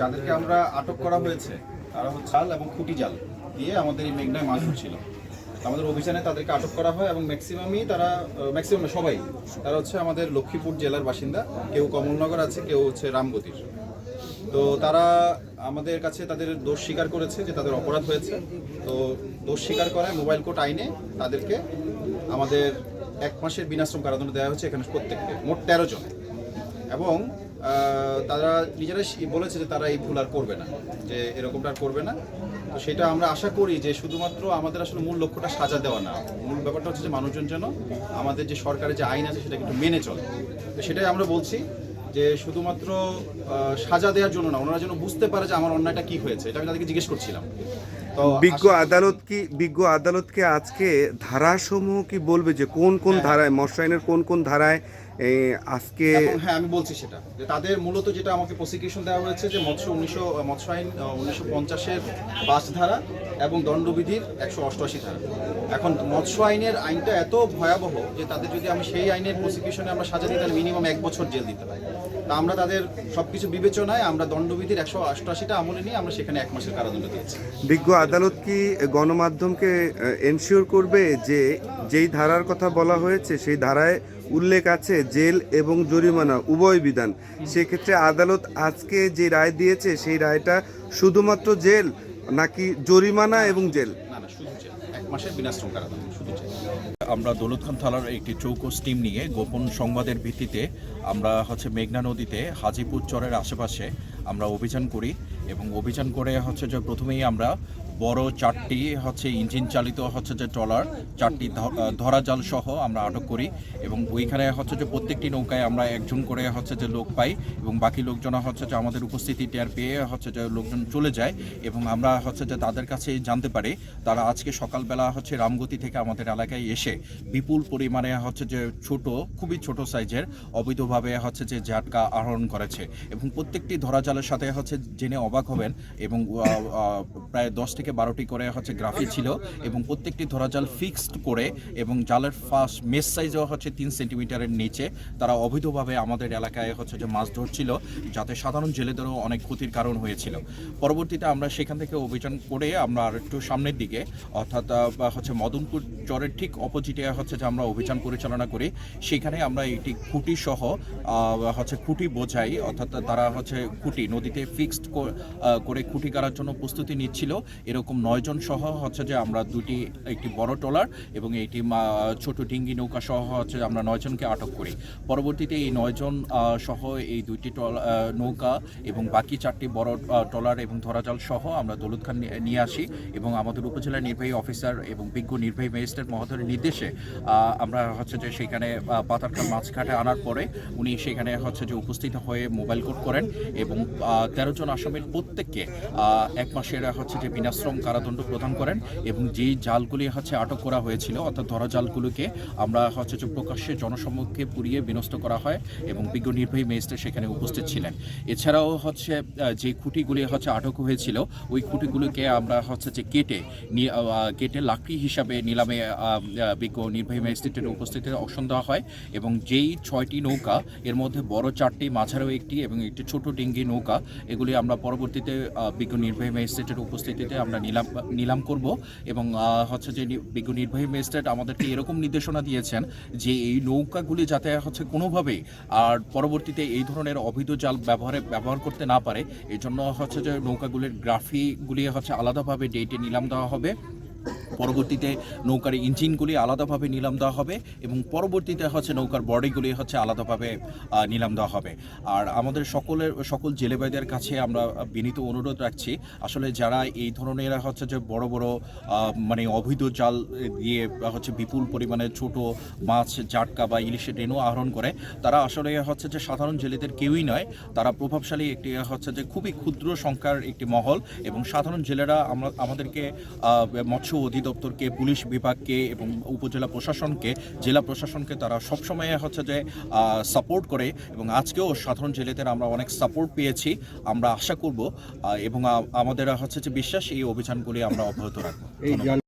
যাদেরকে আমরা আটক করা হয়েছে, তারা হচ্ছে জাল এবং খুঁটি জাল দিয়ে আমাদের এই মেঘনায় মাছ ধরছিল। আমাদের অভিযানে তাদেরকে আটক করা হয় এবং ম্যাক্সিমামই তারা ম্যাক্সিমাম সবাই। তারা হচ্ছে আমাদের লক্ষ্মীপুর জেলার বাসিন্দা। কেউ কমলনগর আছে, কেউ হচ্ছে রামগতির। তো তারা আমাদের কাছে তাদের দোষ স্বীকার করেছে যে তাদের অপরাধ হয়েছে। তো দোষ স্বীকার করায় মোবাইল কোর্ট আইনে তাদেরকে আমাদের এক মাসের বিনাশ্রম কারাদণ্ড দেওয়া হয়েছে এখানে প্রত্যেককে, মোট তেরো জন। এবং তারা নিজেরাই সি- বলেছে যে তারা এই ভুল আর করবে না যে এরকমটা আর করবে না। তো সেটা আমরা আশা করি যে শুধুমাত্র আমাদের আসলে মূল লক্ষ্যটা সাজা দেওয়া না। মূল ব্যাপারটা হচ্ছে যে মানুষজন যেন আমাদের যে সরকারের যে আইন আছে সেটাকে একটু মেনে চলে। তো সেটাই আমরা বলছি যে শুধুমাত্র সাজা দেওয়ার জন্য না ওনারা যেন বুঝতে পারে যে আমার অন্যায়টা কি হয়েছে এটা আমি তাদেরকে জিজ্ঞেস করছিলাম। তো বিজ্ঞ আদালত কি বিজ্ঞ আদালতকে আজকে ধারাসমূহ কি বলবে যে কোন কোন হ্যাঁ। ধারায় মৎস্য আইনের কোন কোন ধারায় আজকে হ্যাঁ আমি বলছি সেটা। যে তাদের মূলত যেটা আমাকে প্রসিকিউশন দেওয়া হয়েছে যে মৎস্য উনিশশো, মৎস্য আইন উনিশশো পঞ্চাশের বাস ধারা এবং দণ্ডবিধির একশো অষ্টআশি ধারা। এখন মৎস্য আইনের আইনটা এত ভয়াবহ যে তাদের যদি আমি সেই আইনের প্রসিকিউশনে আমরা সাজা দিই, তাহলে মিনিমাম এক বছর জেল দিতে পারি তা আমরা তাদের সব কিছু বিবেচনায় আমরা দণ্ডবিধির একশো অষ্টআশিটা আমলে নিয়ে আমরা সেখানে এক মাসের কারাদণ্ড দিয়েছি। বিজ্ঞ আদালত কি গণমাধ্যমকে এনশিওর করবে যে যেই ধারার কথা বলা হয়েছে, সেই ধারায় উল্লেখ আছে জেল এবং জরিমানা, উভয় বিধান। সেক্ষেত্রে আদালত আজকে যে রায় দিয়েছে, সেই রায়টা শুধুমাত্র জেল নাকি জরিমানা এবং জেল? আমরা দৌলতখান থানার একটি চৌকস টিম নিয়ে গোপন সংবাদের ভিত্তিতে আমরা হচ্ছে মেঘনা নদীতে হাজিপুর চরের আশেপাশে আমরা অভিযান করি। এবং অভিযান করে হচ্ছে যে প্রথমেই আমরা বড় চারটি হচ্ছে ইঞ্জিন চালিত হচ্ছে যে ট্রলার, চারটি ধরা জাল সহ আমরা আটক করি এবং ওইখানে হচ্ছে যে প্রত্যেকটি নৌকায় আমরা একজন করে হচ্ছে যে লোক পাই এবং বাকি লোকজন হচ্ছে যে আমাদের উপস্থিতি টের পেয়ে হচ্ছে যে লোকজন চলে যায় এবং আমরা হচ্ছে যে তাদের কাছে জানতে পারি। তারা আজকে সকালবেলা হচ্ছে রামগতি থেকে আমাদের এলাকায় এসে বিপুল পরিমাণে হচ্ছে যে ছোট, খুবই ছোট সাইজের অবৈধভাবে হচ্ছে যে জাটকা আহরণ করেছে এবং প্রত্যেকটি ধরা জালের সাথে হচ্ছে জেনে অবাক হবেন এবং প্রায় দশ থেকে বারোটি করে হচ্ছে গ্রাফি ছিল এবং প্রত্যেকটি ধরা জাল ফিক্সড করে এবং জালের ফার্স্ট মেস সাইজও হচ্ছে তিন সেন্টিমিটারের নিচে। তারা অবৈধভাবে আমাদের এলাকায় হচ্ছে যে মাছ ধরছিল যাতে সাধারণ জেলেদেরও অনেক ক্ষতির কারণ হয়েছিল। পরবর্তীতে আমরা সেখান থেকে অভিযান করে আমরা আর একটু সামনের দিকে অর্থাৎ হচ্ছে মদনপুর চরের ঠিক অপোজিটে হচ্ছে যে আমরা অভিযান পরিচালনা করি সেখানে আমরা একটি খুঁটি সহ হচ্ছে খুঁটি বোঝাই অর্থাৎ তারা হচ্ছে খুঁটি নদীতে ফিক্সড করে খুঁটি গাড়ার জন্য প্রস্তুতি নিচ্ছিল। এরকম নয়জন সহ হচ্ছে যে আমরা দুটি, একটি বড় ট্রলার এবং একটি ছোট ডিঙ্গি নৌকা সহ হচ্ছে আমরা নয়জনকে আটক করি। পরবর্তীতে এই নয়জন সহ এই দুইটি নৌকা এবং বাকি চারটি বড় ট্রলার এবং ধরাজাল সহ আমরা দৌলত খান নিয়ে- আসি এবং আমাদের উপজেলা নির্বাহী অফিসার এবং বিজ্ঞ নির্বাহী ম্যাজিস্ট্রেট মহোদয়ের নির্দেশে আমরা হচ্ছে যে সেখানে পাতারখান মাছঘাটে আনার পরে উনি সেখানে হচ্ছে যে উপস্থিত হয়ে মোবাইল কোর্ট করেন এবং তেরো জন আসামির প্রত্যেককে এক মাসের হচ্ছে যে বিনাশ্রম কারাদণ্ড প্রদান করেন এবং যেই জালগুলি হচ্ছে আটক করা হয়েছিল, অর্থাৎ ধরা জালগুলোকে আমরা হচ্ছে যে প্রকাশ্যে জনসম্মুখে পুড়িয়ে বিনষ্ট করা হয় এবং বিজ্ঞ নির্বাহী ম্যাজিস্ট্রেট সেখানে উপস্থিত ছিলেন। এছাড়াও হচ্ছে যে খুঁটিগুলি হচ্ছে আটক হয়েছিল, ওই খুঁটিগুলোকে আমরা হচ্ছে যে কেটে কেটে লাকড়ি হিসাবে নিলামে বিজ্ঞ নির্বাহী ম্যাজিস্ট্রেটের উপস্থিতিতে অপশন দেওয়া হয় এবং যেই ছয়টি নৌকা, এর মধ্যে বড় চারটি, মাঝারও একটি এবং একটি ছোট ডিঙ্গি নৌকা, এগুলি আমরা পরবর্তীতে বিজ্ঞ নির্বাহী ম্যাজিস্ট্রেটের উপস্থিতিতে আমরা নিলাম নিলাম করব এবং হচ্ছে যে বিজ্ঞ নির্বাহী ম্যাজিস্ট্রেট আমাদেরকে এরকম নির্দেশনা দিয়েছেন যে এই নৌকাগুলি যাতে হচ্ছে কোনোভাবেই আর পরবর্তীতে এই ধরনের অবৈধ জাল ব্যবহারে, ব্যবহার করতে না পারে। এই জন্য হচ্ছে যে নৌকাগুলির গ্রাফিগুলি হচ্ছে আলাদাভাবে ডেটে নিলাম দেওয়া হবে। পরবর্তীতে নৌকার ইঞ্জিনগুলি আলাদাভাবে নিলাম দেওয়া হবে এবং পরবর্তীতে হচ্ছে নৌকার বডিগুলি হচ্ছে আলাদাভাবে নিলাম দেওয়া হবে। আর আমাদের সকলের, সকল জেলেবাইদের কাছে আমরা বিনীত অনুরোধ রাখছি, আসলে যারা এই ধরনের হচ্ছে যে বড় বড় মানে অবৈধ জাল দিয়ে হচ্ছে বিপুল পরিমাণে ছোট মাছ, জাটকা বা ইলিশের রেণু আহরণ করে, তারা আসলে হচ্ছে যে সাধারণ জেলেদের কেউই নয়, তারা প্রভাবশালী একটি হচ্ছে যে খুবই ক্ষুদ্র সংখ্যার একটি মহল এবং সাধারণ জেলেরা আমরা, আমাদেরকে মৎস্য মৎস্য অধিদপ্তরকে পুলিশ বিভাগকে এবং উপজেলা প্রশাসনকে জেলা প্রশাসনকে তারা সবসময় হচ্ছে যে সাপোর্ট করে এবং আজকেও সাধারণ জেলেদের আমরা অনেক সাপোর্ট পেয়েছি আমরা আশা করব এবং আমাদের হচ্ছে যে বিশ্বাস এই অভিযানগুলি আমরা অব্যাহত রাখব।